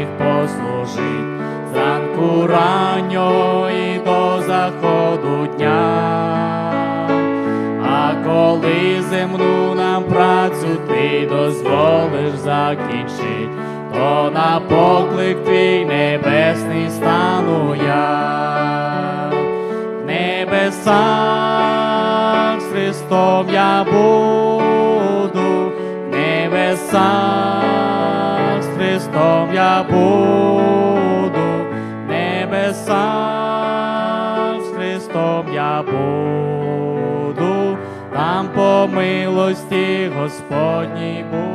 міг послужить зранку ранньо і до заходу дня. А коли земну нам працю ти дозволиш закінчить, то на поклик твій небесний стану я. В небесах з Христом я буду, в небесах Я буду, небеса з Христом я буду, там по милості Господній буду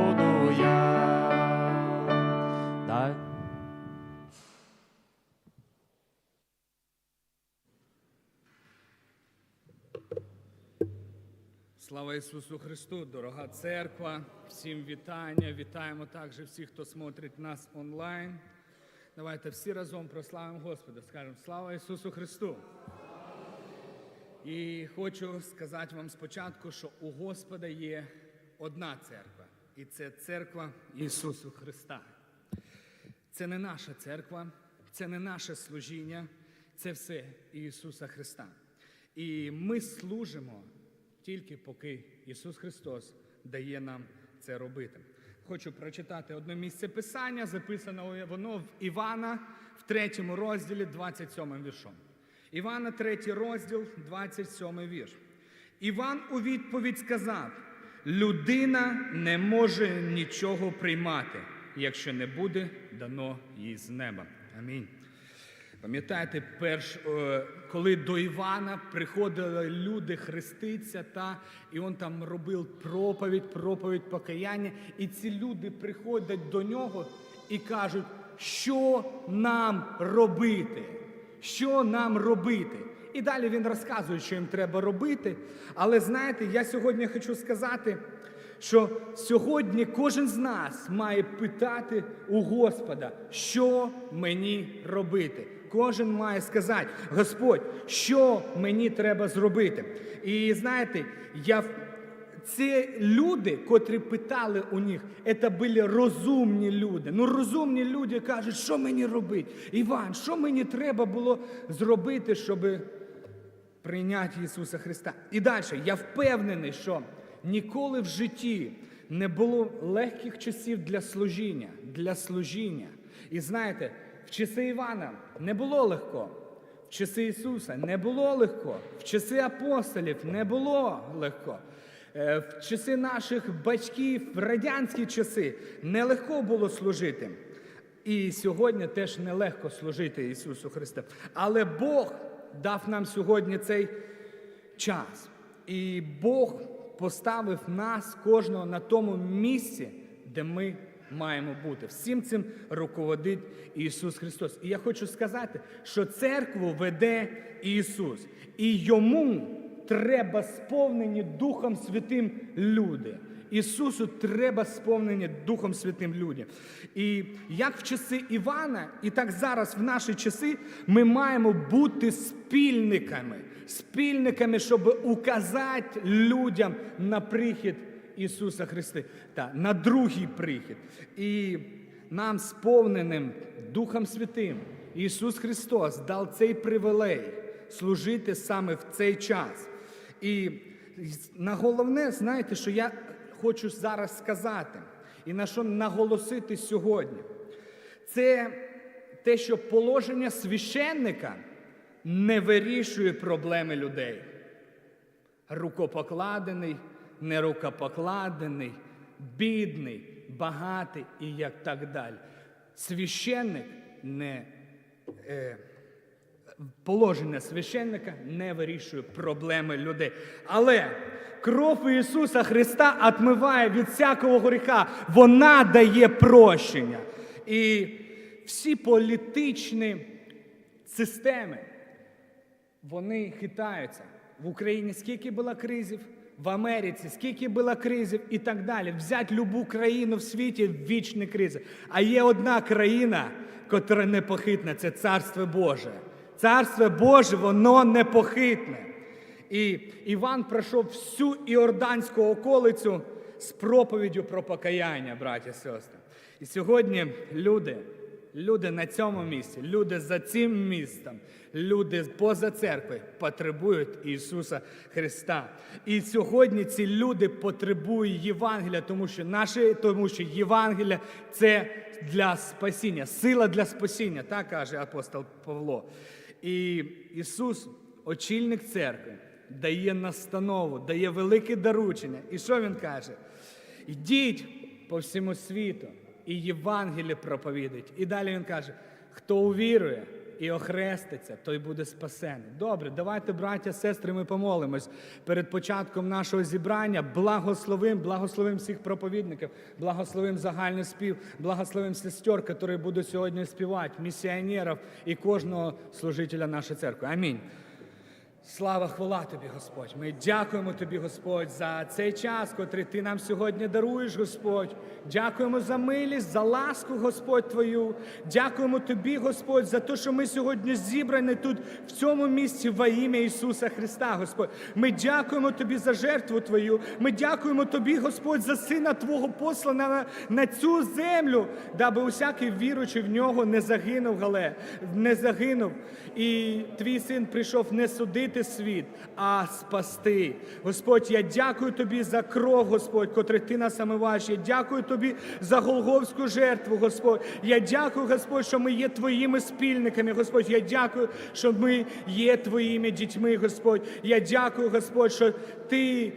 Слава Ісусу Христу, дорога церква, всім вітання. Вітаємо також всіх, хто смотрить нас онлайн. Давайте всі разом прославимо Господа. Скажемо слава Ісусу Христу. І хочу сказати вам спочатку, що у Господа є одна церква, і це церква Ісусу Христа. Це не наша церква, це не наше служіння, це все Ісуса Христа. І ми служимо тільки поки Ісус Христос дає нам це робити. Хочу прочитати одне місце Писання, записано воно в Івана в третьому розділі, 27 віршом. Івана, третій розділ, 27 вірш. Іван у відповідь сказав: людина не може нічого приймати, якщо не буде дано їй з неба. Амінь. Пам'ятаєте, перш, е, коли до Івана приходили люди хреститься, та, і він там робив проповідь, проповідь покаяння, і ці люди приходять до нього і кажуть, що нам робити? Що нам робити? І далі він розказує, що їм треба робити. Але знаєте, я сьогодні хочу сказати, що сьогодні кожен з нас має питати у Господа, що мені робити. Кожен має сказати, Господь, що мені треба зробити. І знаєте, я ці люди, котрі питали у них, це були розумні люди. Ну, розумні люди кажуть, що мені робити? Іван, що мені треба було зробити, щоб прийняти Ісуса Христа. І далі, я впевнений, що ніколи в житті не було легких часів для служіння, для служіння. І знаєте, в часи Івана не було легко, в часи Ісуса не було легко, в часи апостолів не було легко. Е, В часи наших батьків, в радянські часи нелегко було служити. І сьогодні теж нелегко служити Ісусу Христу. Але Бог дав нам сьогодні цей час. І Бог поставив нас кожного на тому місці, де ми маємо бути. Всім цим руководить Ісус Христос. І я хочу сказати, що церкву веде Ісус, і йому треба сповнені Духом Святим люди. Ісусу треба сповнені Духом Святим людям. І як в часи Івана, і так зараз в наші часи ми маємо бути спільниками, спільниками, щоб указати людям на прихід Ісуса Христа, та на другий прихід. І нам сповненим Духом Святим Ісус Христос дав цей привілей служити саме в цей час. І на головне, знаєте, що я хочу зараз сказати, і на що наголосити сьогодні, це те, що положення священника не вирішує проблеми людей. Рукопокладений, нерукопокладений, бідний, багатий і як так далі. Священник не. Е, положення священника не вирішує проблеми людей. Але кров Ісуса Христа отмиває від всякого гріха. Вона дає прощення. І всі політичні системи, вони хитаються. В Україні скільки було кризів, в Америці скільки було кризів і так далі. Взять любу країну в світі вічні кризи. А є одна країна, котра непохитна, це Царство Боже. Царство Боже, воно непохитне. І Іван пройшов всю Іорданську околицю з проповіддю про покаяння, браті і сестри. І сьогодні люди Люди на цьому місці, люди за цим містом, люди поза церквою потребують Ісуса Христа. І сьогодні ці люди потребують Євангелія, тому що наше, тому що Євангелія це для спасіння, сила для спасіння, так каже апостол Павло. І Ісус, очільник церкви, дає настанову, дає велике доручення. І що Він каже? Йдіть по всьому світу і Євангеліє проповідують. І далі він каже: хто увірує і охреститься, той буде спасений. Добре, давайте, браття, сестри, ми помолимось перед початком нашого зібрання. Благословим, благословим всіх проповідників, благословим загальний спів, благословим сестер, які будуть сьогодні співати, місіонерів і кожного служителя нашої церкви. Амінь. Слава, хвала тобі, Господь. Ми дякуємо тобі, Господь, за цей час, котрий ти нам сьогодні даруєш, Господь. Дякуємо за милість, за ласку, Господь Твою. Дякуємо тобі, Господь, за те, що ми сьогодні зібрані тут, в цьому місці, во ім'я Ісуса Христа, Господь. Ми дякуємо тобі за жертву Твою. Ми дякуємо тобі, Господь, за сина Твого послана на, цю землю, даби усякий віруючий в нього не загинув, Гале, не загинув. І твій син прийшов не судити світ, а спасти. Господь, я дякую тобі за кров, Господь, котрий ти нас омиваєш. Я дякую тобі за Голговську жертву, Господь. Я дякую, Господь, що ми є твоїми спільниками, Господь. Я дякую, що ми є твоїми дітьми, Господь. Я дякую, Господь, що ти.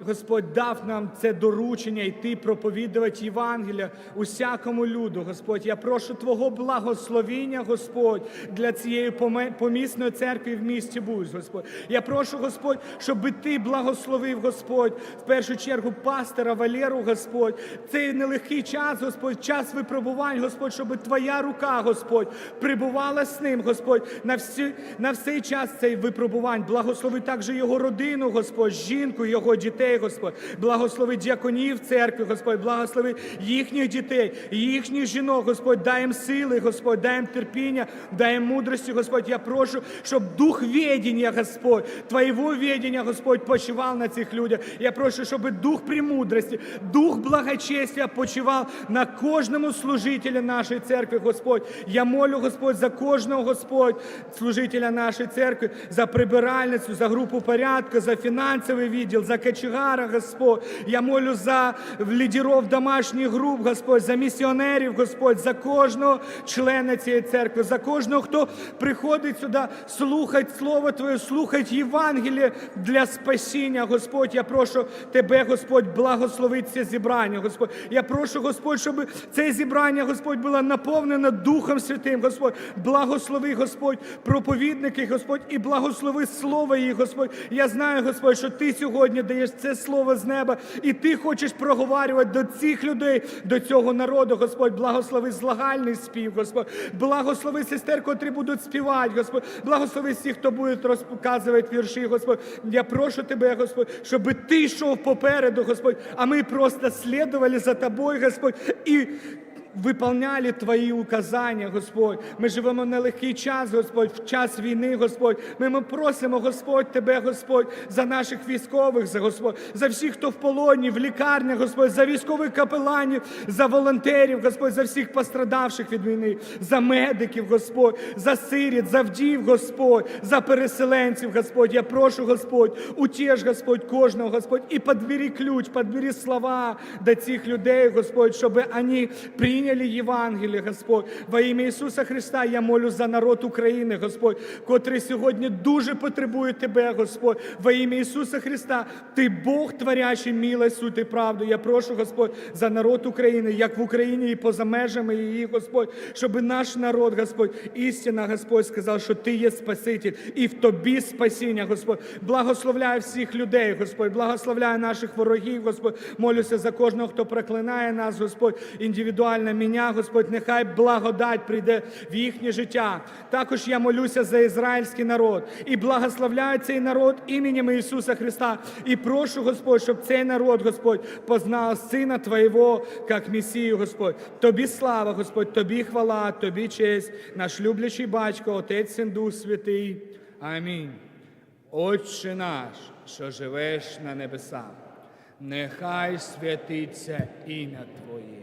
Господь дав нам це доручення йти проповідувати Євангелія усякому люду, Господь. Я прошу Твого благословіння, Господь, для цієї помісної церкви в місті Бусь, Господь. Я прошу, Господь, щоб Ти благословив, Господь, в першу чергу пастора Валеру, Господь. Цей нелегкий час, Господь, час випробувань, Господь, щоб Твоя рука, Господь, прибувала з ним, Господь, на всі, на всей час цей випробувань. Благослови також його родину, Господь, жінку, його дітей, Господь. Благослови діаконів церкви, Господь, благослови їхніх дітей, їхніх жінок, Господь, дай їм сили, Господь, дай їм терпіння, дай їм мудрості, Господь. Я прошу, щоб дух ведення, Господь, Твоєго ведення, Господь, почивав на цих людях. Я прошу, щоб дух премудрості, дух благочестя почивав на кожному служителі нашої церкви, Господь. Я молю, Господь, за кожного, Господь, служителя нашої церкви, за прибиральницю, за групу порядку, за фінансовий відділ, за кочегара, Господь. Я молю за лідерів домашніх груп, Господь, за місіонерів, Господь, за кожного члена цієї церкви, за кожного, хто приходить сюди, слухать Слово Твоє, слухать Євангеліє для спасіння, Господь. Я прошу Тебе, Господь, благословити це зібрання, Господь. Я прошу, Господь, щоб це зібрання, Господь, було наповнено Духом Святим, Господь. Благослови, Господь, проповідники, Господь, і благослови Слово їх, Господь. Я знаю, Господь, що Ти сьогодні даєш це слово з неба, і Ти хочеш проговорювати до цих людей, до цього народу, Господь. Благослови злагальний спів, Господь. Благослови сестер, котрі будуть співати, Господь. Благослови всіх, хто буде розказувати вірші, Господь. Я прошу Тебе, Господь, щоб Ти йшов попереду, Господь, а ми просто слідували за Тобою, Господь. і Виповняли Твої указання, Господь. Ми живемо в нелегкий час, Господь, в час війни, Господь. Ми, ми просимо, Господь, Тебе, Господь, за наших військових, за Господь, за всіх, хто в полоні, в лікарнях, Господь, за військових капеланів, за волонтерів, Господь, за всіх пострадавших від війни, за медиків, Господь, за сиріт, за вдів, Господь, за переселенців, Господь. Я прошу, Господь, утєж, Господь, кожного, Господь, і подбери ключ, подбери слова до цих людей, Господь, щоб вони прийняли Євангеліє, Господь. Во ім'я Ісуса Христа я молю за народ України, Господь, котрий сьогодні дуже потребує Тебе, Господь. Во ім'я Ісуса Христа, Ти Бог, творящий милость, суть і правду. Я прошу, Господь, за народ України, як в Україні і поза межами її, Господь, щоб наш народ, Господь, істина, Господь, сказав, що Ти є Спаситель, і в Тобі спасіння, Господь. Благословляю всіх людей, Господь, благословляю наших ворогів, Господь. Молюся за кожного, хто проклинає нас, Господь, індивідуально мене, Господь, нехай благодать прийде в їхнє життя. Також я молюся за ізраїльський народ і благословляю цей народ іменем Ісуса Христа. І прошу, Господь, щоб цей народ, Господь, познав Сина Твоєго, як Месію, Господь. Тобі слава, Господь, Тобі хвала, Тобі честь, наш люблячий батько, Отець Син Дух Святий. Амінь. Отче наш, що живеш на небесах, нехай святиться ім'я Твоє,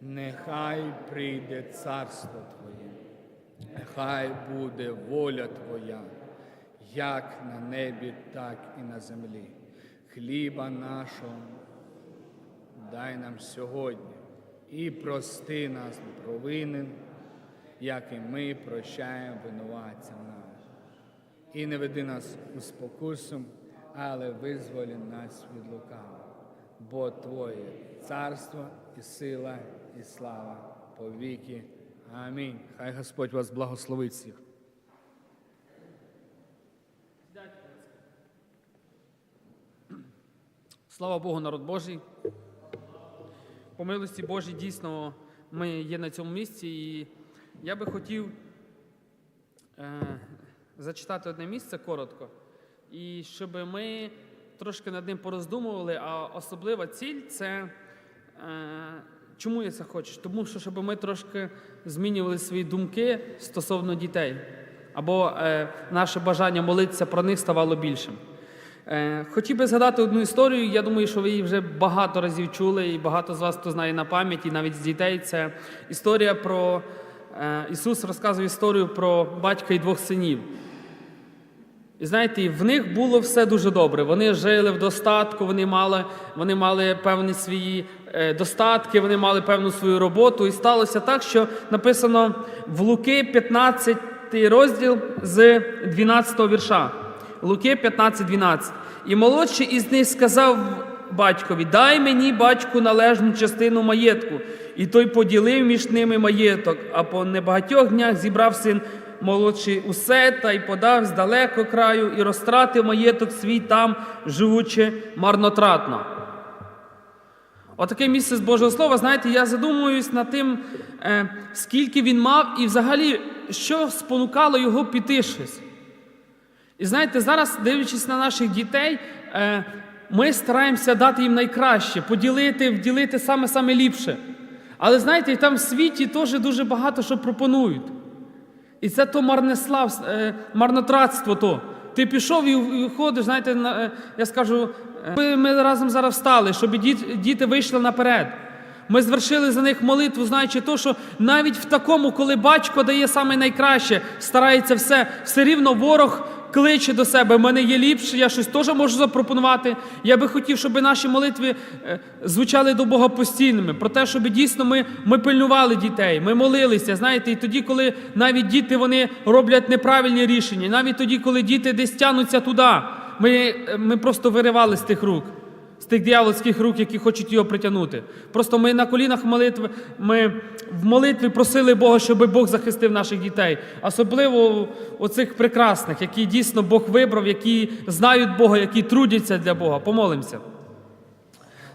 нехай прийде царство Твоє, нехай буде воля Твоя, як на небі, так і на землі. Хліба нашого дай нам сьогодні і прости нас провинен, як і ми прощаємо винуватцям нам. І не веди нас у спокусу, але визволі нас від лукавого. Бо Твоє царство і сила, і слава повіки. Амінь. Хай Господь вас благословить всіх. Слава Богу, народ Божий. По милості Божій дійсно ми є на цьому місці, і я би хотів е, зачитати одне місце коротко, і щоб ми трошки над ним пороздумували, а особлива ціль це е, чому я це хочу? Тому що щоб ми трошки змінювали свої думки стосовно дітей, або е, наше бажання молитися про них ставало більшим. Е, Хотів би згадати одну історію. Я думаю, що ви її вже багато разів чули, і багато з вас хто знає на пам'ять, і навіть з дітей. Це історія про е, Ісус розказує історію про батька і двох синів. І знаєте, в них було все дуже добре. Вони жили в достатку, вони мали, вони мали певні свої достатки, вони мали певну свою роботу. І сталося так, що написано в Луки 15 розділ з 12 вірша. Луки 15-12. І молодший із них сказав батькові: Дай мені, батьку, належну частину маєтку. І той поділив між ними маєток, а по небагатьох днях зібрав син молодший усе та й подав з далеко краю, і розтратив маєток свій там, живучи марнотратно. Отаке місце з Божого Слова, знаєте, я задумуюсь над тим, е, скільки він мав, і взагалі, що спонукало його піти щось. І знаєте, зараз, дивлячись на наших дітей, е, ми стараємося дати їм найкраще, поділити, вділити саме-саме ліпше. Але знаєте, там в світі теж дуже багато що пропонують. І це то марнеслав, е, марнотратство то. Ти пішов і і ходиш, знаєте, на- е, я скажу, е, ми, разом зараз встали, щоб діт- діти вийшли наперед. Ми звершили за них молитву, знаючи то, що навіть в такому, коли батько дає саме найкраще, старається все, все рівно ворог кличе до себе. В мене є ліпше, я щось теж можу запропонувати. Я би хотів, щоб наші молитви е, звучали до Бога постійними. Про те, щоб дійсно ми, ми пильнували дітей, ми молилися. Знаєте, і тоді, коли навіть діти вони роблять неправильні рішення, навіть тоді, коли діти десь тянуться туди, ми, е, ми просто виривали з тих рук тих диявольських рук, які хочуть його притягнути. Просто ми на колінах молитви, ми в молитві просили Бога, щоб Бог захистив наших дітей. Особливо оцих прекрасних, які дійсно Бог вибрав, які знають Бога, які трудяться для Бога. Помолимося.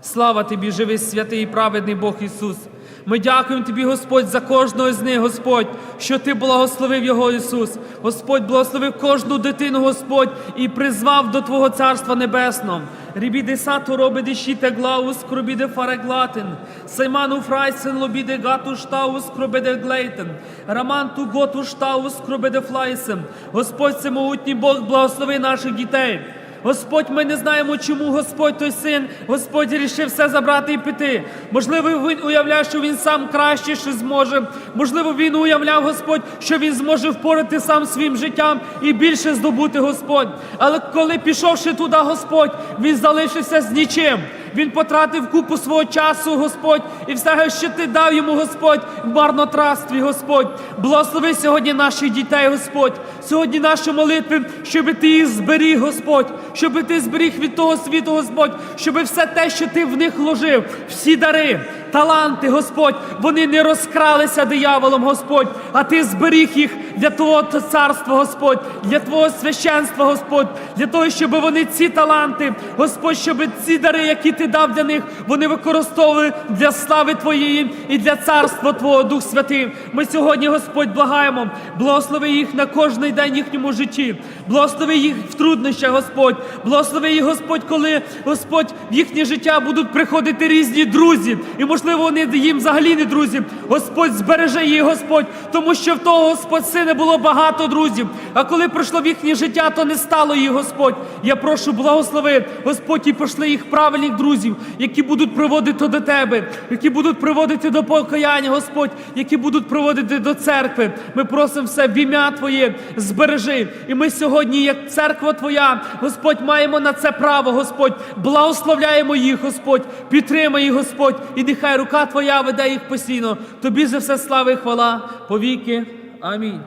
Слава тобі, живий, святий і праведний Бог Ісус. Ми дякуємо Тобі, Господь, за кожного з них, Господь, що Ти благословив його Ісус. Господь благословив кожну дитину, Господь, і призвав до Твого Царства Небесного. Рібіде сату робиде щите глаус, кробіде фареглатин. Сайману фрайсен лобіде гату штаус, кробеде глейтен. Раманту готу штаус, кробеде флайсен. Господь всемогутній Бог, благослови наших дітей. Господь, ми не знаємо, чому Господь той син, Господь рішив все забрати і піти. Можливо, він уявляв, що він сам краще що зможе. Можливо, він уявляв, Господь, що він зможе впорати сам своїм життям і більше здобути Господь. Але коли пішовши туди, Господь, він залишився з нічим. Він потратив купу свого часу, Господь, і все, що ти дав йому, Господь, в марнотратстві, Господь. Благослови сьогодні наших дітей, Господь. Сьогодні наші молитви, щоб ти їх зберіг, Господь, щоб ти зберіг від того світу, Господь, щоб все те, що ти в них вложив, всі дари, таланти, Господь, вони не розкралися дияволом, Господь, а ти зберіг їх для Твого царства, Господь, для Твого священства, Господь, для того, щоб вони ці таланти, Господь, щоб ці дари, які ти дав для них, вони використовували для слави Твоєї і для царства Твого Дух Святий. Ми сьогодні, Господь, благаємо, благослови їх на кожний день їхньому житті. Благослови їх в труднощах, Господь. Благослови їх, Господь, коли Господь в їхнє життя будуть приходити різні друзі. І, можливо, вони їм взагалі не друзі. Господь збереже їх, Господь, тому що в того Господь сина було багато друзів. А коли пройшло в їхнє життя, то не стало їх, Господь. Я прошу, благослови, Господь, і пошли їх правильних друзів, які будуть приводити до тебе, які будуть приводити до покаяння, Господь, які будуть приводити до церкви. Ми просимо все в ім'я Твоє, збережи. І ми сьогодні, як церква Твоя, Господь, маємо на це право, Господь. Благословляємо їх, Господь, підтримай їх, Господь, і нехай рука Твоя веде їх постійно. Тобі за все слава і хвала повіки. Амінь.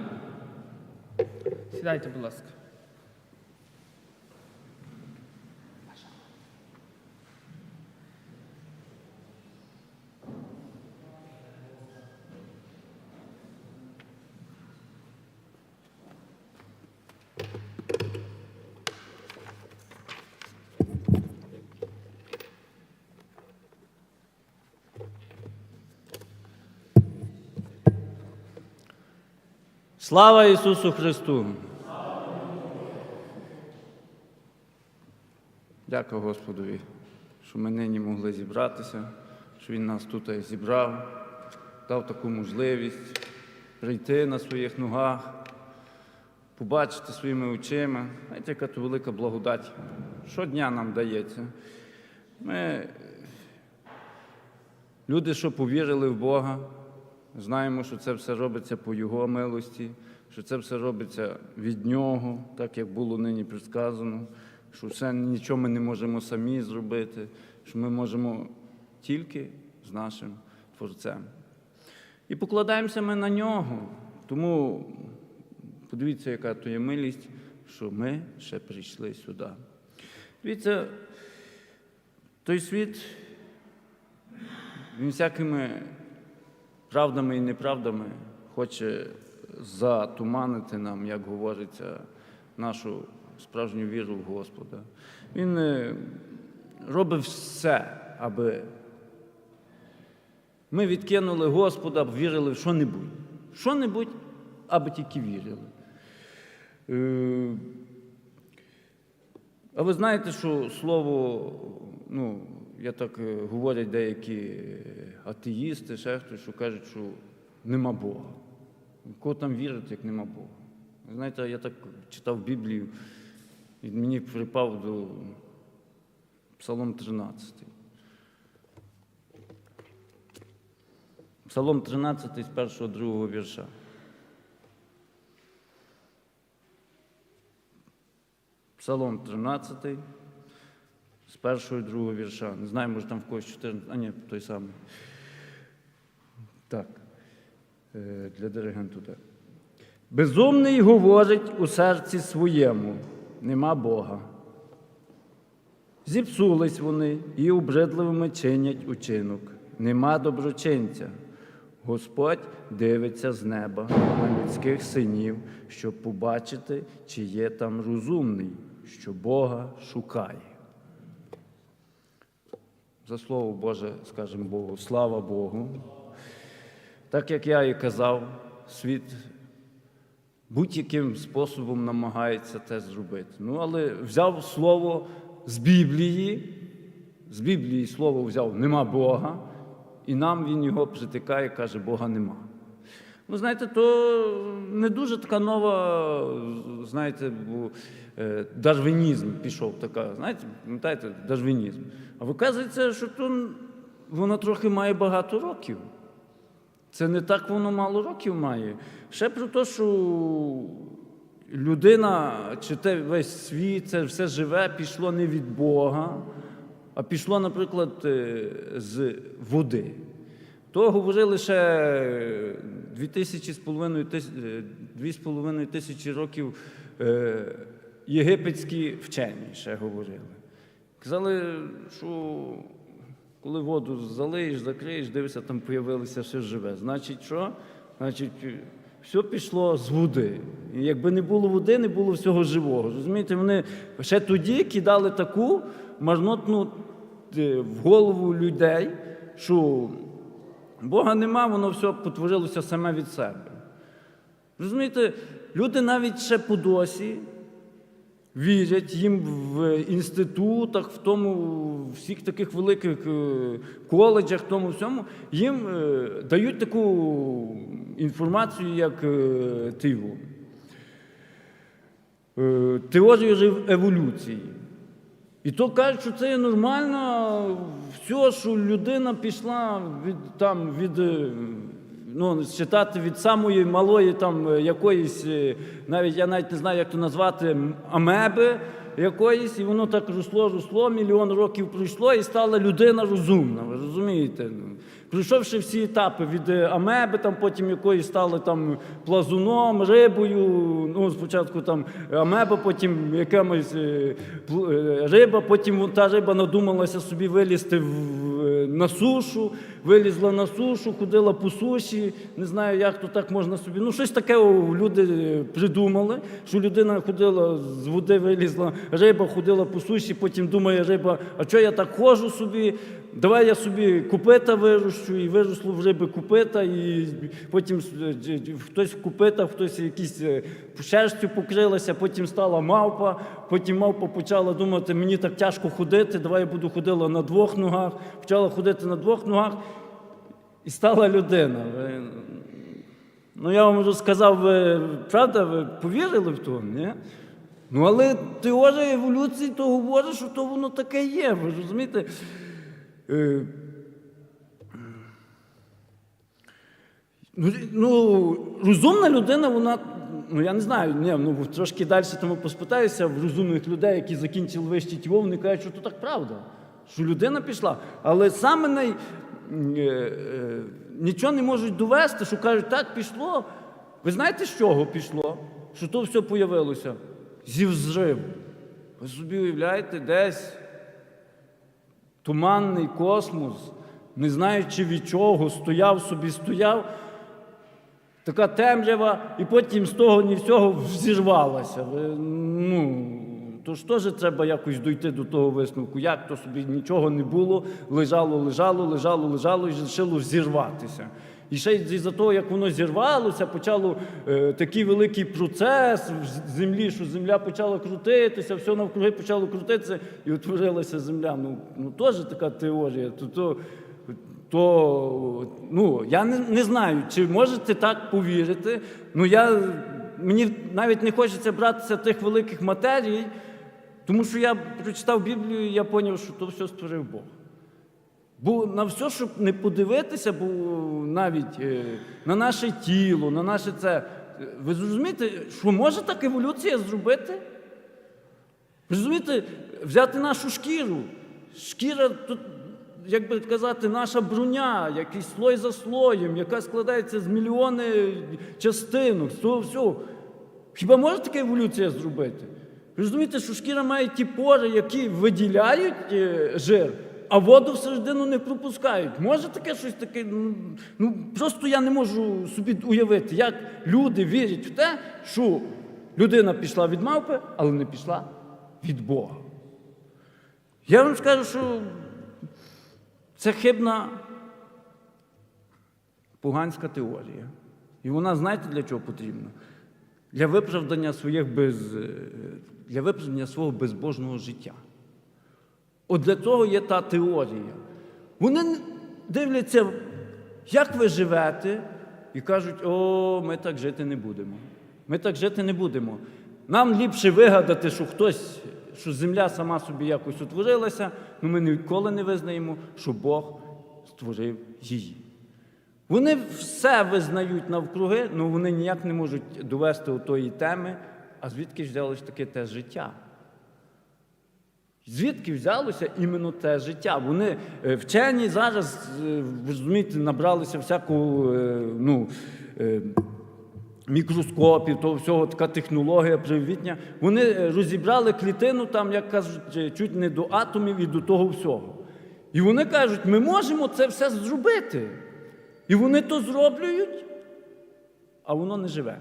Сідайте, будь ласка. Слава Ісусу Христу! Дякую Господові, що ми нині могли зібратися, що Він нас тут зібрав, дав таку можливість прийти на своїх ногах, побачити своїми очима. Знаєте, яка то велика благодать. Щодня нам дається. Ми Люди, що повірили в Бога, знаємо, що це все робиться по Його милості, що це все робиться від Нього, так як було нині предсказано, що все нічого ми не можемо самі зробити, що ми можемо тільки з нашим Творцем. І покладаємося ми на нього. Тому подивіться, яка то є милість, що ми ще прийшли сюди. Дивіться, той світ він всякими правдами і неправдами хоче затуманити нам, як говориться, нашу справжню віру в Господа. Він е, робить все, аби ми відкинули Господа, вірили в що-небудь. Що-небудь, аби тільки вірили. Е, А ви знаєте, що слово, ну, я так е, говорять деякі е, атеїсти, ще хтось, що кажуть, що нема Бога. Кого там вірить, як нема Бога? Знаєте, я так читав Біблію, і мені припав до Псалом 13. Псалом 13 з першого другого вірша. Псалом 13 з першого і другого вірша. Не знаю, може там в когось 14, а ні, той самий. Так, е, для диригенту так. Безумний говорить у серці своєму, нема Бога. Зіпсулись вони і обжидливими чинять учинок. Нема доброчинця. Господь дивиться з неба на людських синів, щоб побачити, чи є там розумний, що Бога шукає. За слово Боже, скажемо Богу, слава Богу. Так як я і казав, світ будь-яким способом намагається це зробити. Ну, але взяв слово з Біблії, з Біблії слово взяв нема Бога, і нам він його притикає каже, Бога нема. Ну, знаєте, то не дуже така нова, знаєте, е, дарвінізм пішов така, знаєте, пам'ятаєте, дарвінізм. А виказується, що то воно трохи має багато років. Це не так воно мало років має. Ще про те, що людина, чи те весь світ, це все живе, пішло не від Бога, а пішло, наприклад, е, з води. То говорили ще 2000 з половиною е, дві з половиною тисячі років е, єгипетські вчені ще говорили. Казали, що коли воду залиєш, закриєш, дивишся, там появилося все живе. Значить, що? Значить, все пішло з води. І якби не було води, не було всього живого. Розумієте, вони ще тоді кидали таку марнотну е, в голову людей, що Бога нема, воно все потворилося саме від себе. Розумієте, люди навіть ще по досі вірять їм в інститутах, в тому, всіх таких великих е, коледжах, в тому всьому, їм е, дають таку інформацію, як е, тиву. Теорію еволюції. І то кажуть, що це є нормально, все, що людина пішла від там від. е, Ну, читати від самої малої там е, якоїсь, е, навіть я навіть не знаю, як то назвати, амеби якоїсь, і воно так росло, росло, мільйон років пройшло, і стала людина розумна. Ви розумієте? Пройшовши всі етапи від е, амеби, там потім якоїсь стали там плазуном, рибою. Ну, спочатку там амеба, потім якимось е, е, риба, потім та риба надумалася собі вилізти на сушу, вилізла на сушу, ходила по суші. Не знаю, як то так можна собі. Ну, щось таке люди придумали, що людина ходила з води, вилізла, риба ходила по суші, потім думає риба, а що я так ходжу собі? Давай я собі купита вирощу, і виросло в риби купита, і потім е, дж- дж- хтось в купита, хтось якісь е, шерстю покрилася, потім стала мавпа, потім мавпа почала думати, мені так тяжко ходити, давай я буду ходила на двох ногах, почала ходити на двох ногах і стала людина. Ну, я вам вже сказав, ви правда, ви повірили в то? Ні? Ну, але теорія еволюції то говорить, що то воно таке є. Ви розумієте? Е, Ну, ну, розумна людина, вона, ну я не знаю, ні, ну трошки далі тому поспитаюся в розумних людей, які закінчили вищі ТІВО, вони кажуть, що то так правда, що людина пішла. Але саме най, е, е, нічого не можуть довести, що кажуть, так пішло. Ви знаєте, з чого пішло? Що то все появилося? Зі взриву. Ви собі уявляєте, десь туманний космос, не знаючи від чого, стояв собі, стояв, така темрява, і потім з того ні всього взірвалася. Ну, то ж теж треба якось дойти до того висновку, як то собі нічого не було, лежало, лежало, лежало, лежало і вирішило зірватися. І ще й за того, як воно зірвалося, почало е, такий великий процес в землі, що земля почала крутитися, все навкруги почало крутитися і утворилася земля. Ну, ну теж така теорія. То, то, то ну, я не, не знаю, чи можете так повірити. Ну, я, мені навіть не хочеться братися тих великих матерій, тому що я прочитав Біблію і я зрозумів, що то все створив Бог. Бо на все, щоб не подивитися, бо навіть е, на наше тіло, на наше це. е, Ви зрозумієте, що може так еволюція зробити? Ви розумієте, взяти нашу шкіру. Шкіра тут, як би казати, наша броня, якийсь слой за слоєм, яка складається з мільйони частинок, з того всього. Хіба може така еволюція зробити? Ви розумієте, що шкіра має ті пори, які виділяють е, жир, а воду всередину не пропускають. Може таке щось таке? Ну, Ну просто я не можу собі уявити, як люди вірять в те, що людина пішла від мавпи, але не пішла від Бога. Я вам скажу, що це хибна поганська теорія. І вона знаєте для чого потрібна? Для виправдання своїх без, е, для виправдання свого безбожного життя. От для того є та теорія. Вони дивляться, як ви живете, і кажуть, о, ми так жити не будемо. Ми так жити не будемо. Нам ліпше вигадати, що хтось, що земля сама собі якось утворилася, але ми ніколи не визнаємо, що Бог створив її. Вони все визнають навкруги, але вони ніяк не можуть довести до тої теми, а звідки ж взялось таке те життя. Звідки взялося іменно те життя? Вони е, вчені зараз, е, розумієте, набралися всякого е, ну, мікроскопів, того всього така технологія привітня. Вони розібрали клітину, там, як кажуть, чуть не до атомів і до того всього. І вони кажуть, ми можемо це все зробити. І вони то зроблюють, а воно не живе.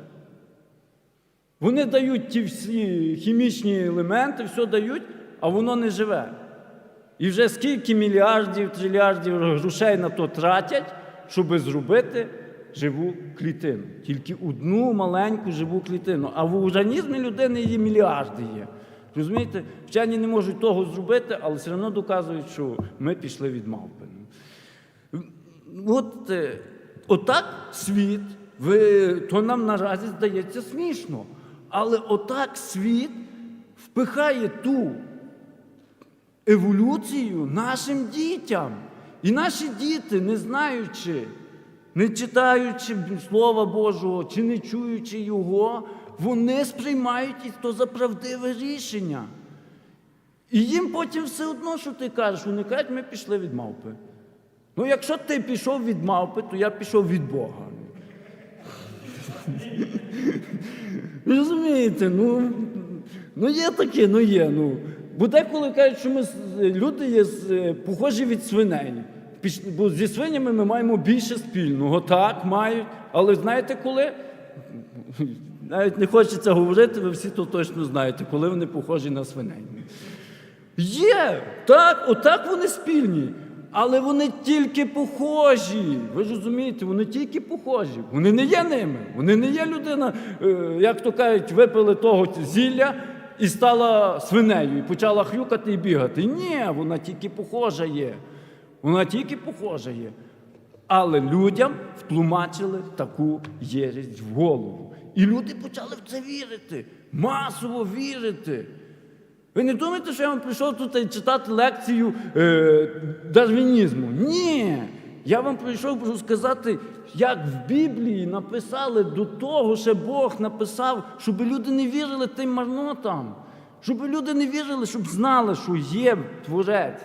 Вони дають ті всі хімічні елементи, все дають, а воно не живе. І вже скільки мільярдів, трильярдів грошей на то тратять, щоб зробити живу клітину. Тільки одну маленьку живу клітину. А в організмі людини її мільярди є. Розумієте, вчені не можуть того зробити, але все одно доказують, що ми пішли від мавпи. От е, отак світ, ви, то нам наразі здається смішно. Але отак світ впихає ту еволюцію нашим дітям. І наші діти, не знаючи, не читаючи Слова Божого чи не чуючи його, вони сприймають і то за правдиве рішення. І їм потім все одно, що ти кажеш, вони кажуть, ми пішли від мавпи. Ну, якщо ти пішов від мавпи, то я пішов від Бога. Розумієте, ну, ну є таке, ну є. Ну. Бо деколи кажуть, що ми люди є е, похожі від свиней. Бо зі свинями ми маємо більше спільного. Так, мають. Але знаєте коли? Навіть не хочеться говорити, ви всі то точно знаєте, коли вони похожі на свиней. Є, так, отак вони спільні. Але вони тільки похожі. Ви ж розумієте, вони тільки похожі. Вони не є ними. Вони не є людина, е, як то кажуть, випили того зілля і стала свинею, і почала хрюкати і бігати. Ні, вона тільки похожа є. Вона тільки похожа є. Але людям втлумачили таку єрість в голову. І люди почали в це вірити, масово вірити. Ви не думаєте, що я вам прийшов тут читати лекцію е, дарвінізму? Ні. Я вам прийшов розказати, як в Біблії написали до того, що Бог написав, щоб люди не вірили тим марнотам. Щоб люди не вірили, щоб знали, що є Творець.